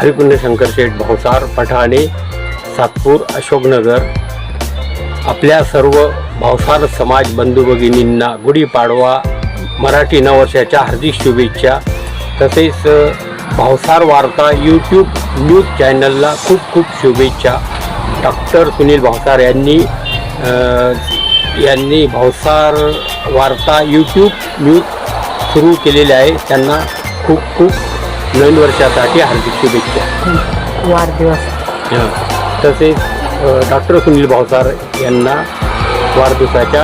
हरिकुंड शंकरशेठ भावसार पठाणे सातपूर अशोकनगर आपल्या सर्व भावसार समाज बंधू भगिनींना गुढीपाडवा मराठी नववर्षाच्या हार्दिक शुभेच्छा. तसेच भावसार वार्ता यूट्यूब न्यूज चॅनलला खूप खूप शुभेच्छा. डॉक्टर सुनील भावसार यांनी यांनी भावसार वार्ता यूट्यूब न्यूज सुरू केलेले आहे. त्यांना खूप खूप नवीन वर्षासाठी हार्दिक शुभेच्छा. वाढदिवस. तसेच डॉक्टर सुनील भावसार यांना वाढदिवसाच्या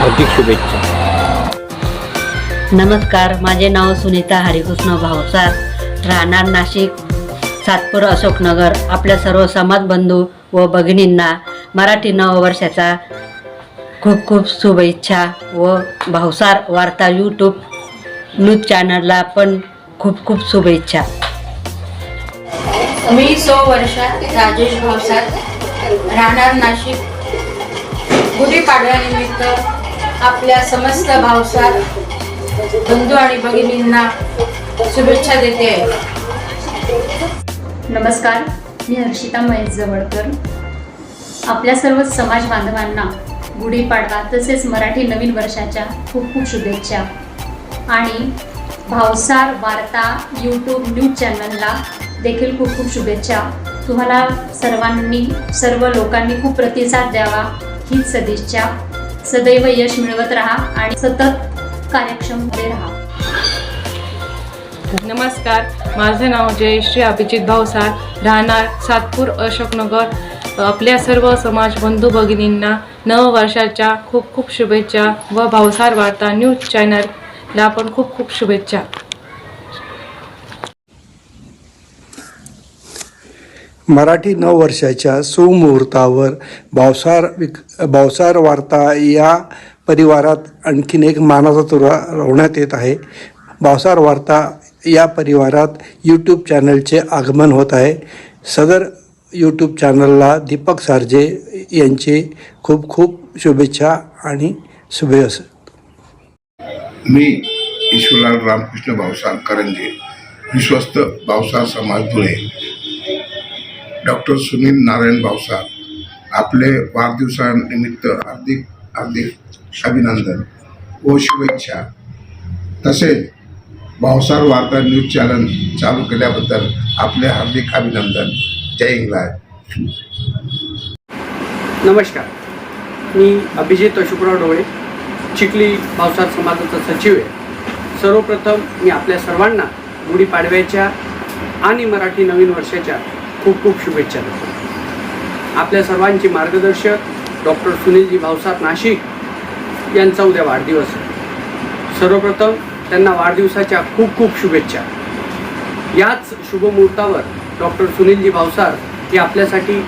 हार्दिक शुभेच्छा. नमस्कार माझे नाव सुनीता हरिकृष्ण भावसार राहणार नाशिक सातपूर अशोकनगर. आपल्या सर्व समाजबंधू व भगिनींना मराठी नववर्षाचा खूप खूप शुभेच्छा व भावसार वार्ता यूट्यूब न्यूज चॅनलला पण खूप खूप शुभेच्छा. मी सौ वर्षा राजेश भावसार राहणार नाशिक. गुढीपाडव्यानिमित्त आपल्या समस्त भावसार बंधू आणि भगिनींना शुभेच्छा देते. नमस्कार मी हर्षिता महेश जवळकर. आपल्या सर्व समाज बांधवांना गुढीपाडवा तसेच मराठी नवीन वर्षाच्या खूप खूप शुभेच्छा. आणि भावसार वार्ता यूट्यूब न्यूज चॅनलला देखील खूप खूप शुभेच्छा. तुम्हाला सर्वांनी सर्व लोकांनी खूप प्रतिसाद द्यावा हीच सदिच्छा. सदैव यश मिळवत राहा आणि सतत कार्यक्षममध्ये राहा. नमस्कार. माझं नाव जयश्री अभिजित भावसार. राहणार सातपूर अशोकनगर. आपल्या सर्व समाज बंधू भगिनींना नववर्षाच्या खूप खूप शुभेच्छा व भावसार वार्ता न्यूज चॅनल ला पण खूप खूप शुभेच्छा. मराठी नववर्षाच्या सुमुहूर्तावर भावसार विक भावसार वार्ता या परिवारात आणखीन एक मानाचा तुरा रोवण्यात येत आहे. भावसार वार्ता या परिवारात यूट्यूब चॅनलचे आगमन होत आहे. सदर यूट्यूब चॅनलला दीपक सारजे यांचे खूप खूप शुभेच्छा आणि शुभे असत मी ईश्वरलाल रामकृष्ण भावसार करंजे विश्वस्त भावसार समाज धुळे डॉक्टर सुनील नारायण भाऊसाहेब आपले वाढदिवसानिमित्त हार्दिक हार्दिक अभिनंदन व शुभेच्छा. तसेच भावसार वार्ता न्यूज चॅनल चालू केल्याबद्दल आपले हार्दिक अभिनंदन. जय इंग्लंड नमस्कार. मी अभिजित अशोकराव डोळे चिखली भावसार समाजाचा सचिव आहे. सर्वप्रथम मी आपल्या सर्वांना गुढीपाडव्याच्या आणि मराठी नवीन वर्षाच्या खूप खूप शुभेच्छा देतो. आपल्या सर्वांचे मार्गदर्शक डॉक्टर सुनीलजी भावसार नाशिक यांचा उद्या वाढदिवस आहे. सर्वप्रथम त्यांना वाढदिवसाच्या खूप खूप शुभेच्छा. याच शुभमुहूर्तावर डॉक्टर सुनीलजी भावसार हे आपल्यासाठी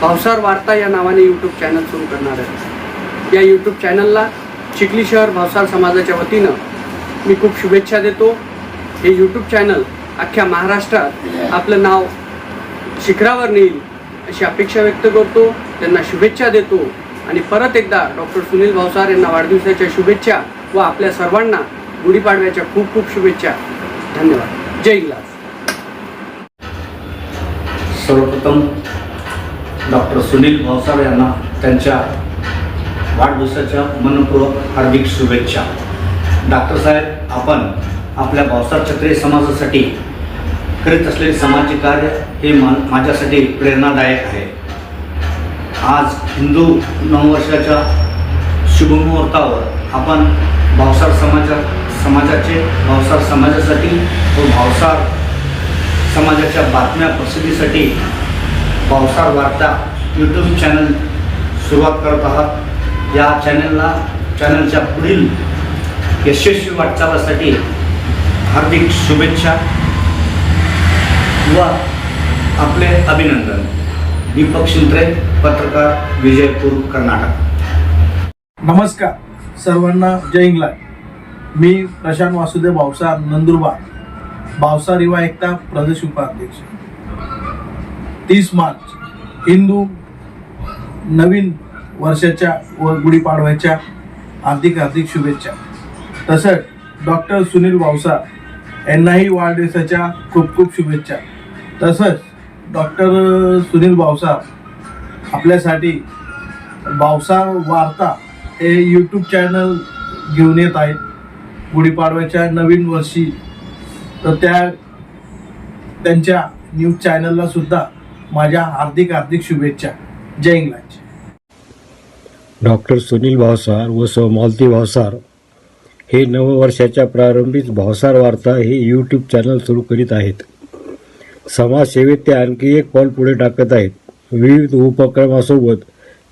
भावसार वार्ता या नावाने यूट्यूब चॅनल सुरू करणार आहेत. या यूट्यूब चॅनलला चिखली शहर भावसार समाजाच्या वतीनं मी खूप शुभेच्छा देतो. हे यूट्यूब चॅनल अख्ख्या महाराष्ट्रात आपलं नाव शिखरावर नेईल अशी अपेक्षा व्यक्त करतो. त्यांना शुभेच्छा देतो. आणि परत एकदा डॉक्टर सुनील भावसार यांना वाढदिवसाच्या शुभेच्छा व आपल्या सर्वांना गुढीपाडव्याच्या खूप खूप शुभेच्छा. धन्यवाद. जय इंग्लास सर्वप्रथम डॉक्टर सुनील भावसार यांना त्यांच्या वाढदिवसाच्या मनपूर्वक हार्दिक शुभेच्छा. डॉक्टर साहेब आपण आपल्या भावसार क्षत्रिय समाजासाठी करीत असलेले समाज कार्य हे मा माझ्यासाठी प्रेरणादायक आहे. आज हिंदू नववर्षाच्या शुभमुहूर्तावर आपण भावसार समाजा समाजाचे भावसार समाजासाठी व भावसार समाजाच्या बातम्या प्रसिद्धीसाठी भावसार वार्ता यूट्यूब चॅनल सुरुवात करत आहात. या चॅनलला चॅनलच्या पुढील यशस्वी वाटचालासाठी हार्दिक शुभेच्छा व आपले अभिनंदन. दीपक शिंत्रे पत्रकार विजयपूर कर्नाटक. नमस्कार. सर्वांना जय इंग्लंड. मी प्रशांत वासुदेव भावसार नंदुरबार. भावसार युवा एकता प्रदेश उपाध्यक्ष. तीस मार्च. हिंदू नवीन वर्षाच्या व गुढीपाडव्याच्या हार्दिक हार्दिक शुभेच्छा. तसंच डॉक्टर सुनील भावसार यांनाही वाढदिवसाच्या खूप खूप शुभेच्छा. तसंच डॉक्टर सुनील भावसार आपल्यासाठी भावसा वार्ता हे यूट्यूब चॅनल घेऊन येत आहेत. गुढीपाडव्याच्या नवीन वर्षी. तर त्या त्यांच्या न्यूज चॅनलला सुद्धा माझ्या हार्दिक हार्दिक शुभेच्छा. जय इंग्लंड. डॉक्टर सुनील भावसार व सौ मालती भावसार हे नववर्षाच्या प्रारंभीच भावसार वार्ता हे यूट्यूब चॅनल सुरू करीत आहेत. समाजसेवेत ते आणखी एक पाऊल पुढे टाकत आहेत. विविध उपक्रमासोबत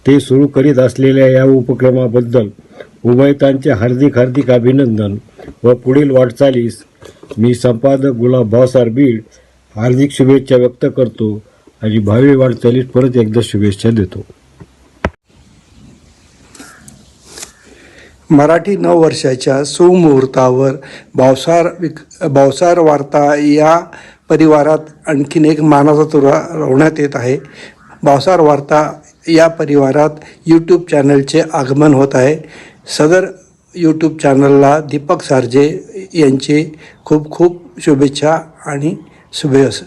ते सुरू करीत असलेल्या या उपक्रमाबद्दल उभयतांचे हार्दिक हार्दिक अभिनंदन व पुढील वाटचालीस मी संपादक गुलाब भावसार बीड हार्दिक शुभेच्छा व्यक्त करतो आणि भावी वाटचालीस परत एकदा शुभेच्छा देतो. मराठी नववर्षाच्या सुमुहूर्तावर भावसार विक भावसार वार्ता या परिवारात आणखीन एक मानाचा तुरा रोवण्यात येत आहे. भावसार वार्ता या परिवारात यूट्यूब चॅनलचे आगमन होत आहे. सदर यूट्यूब चॅनलला दीपक सारजे यांचे खूप खूप शुभेच्छा आणि शुभेच्छा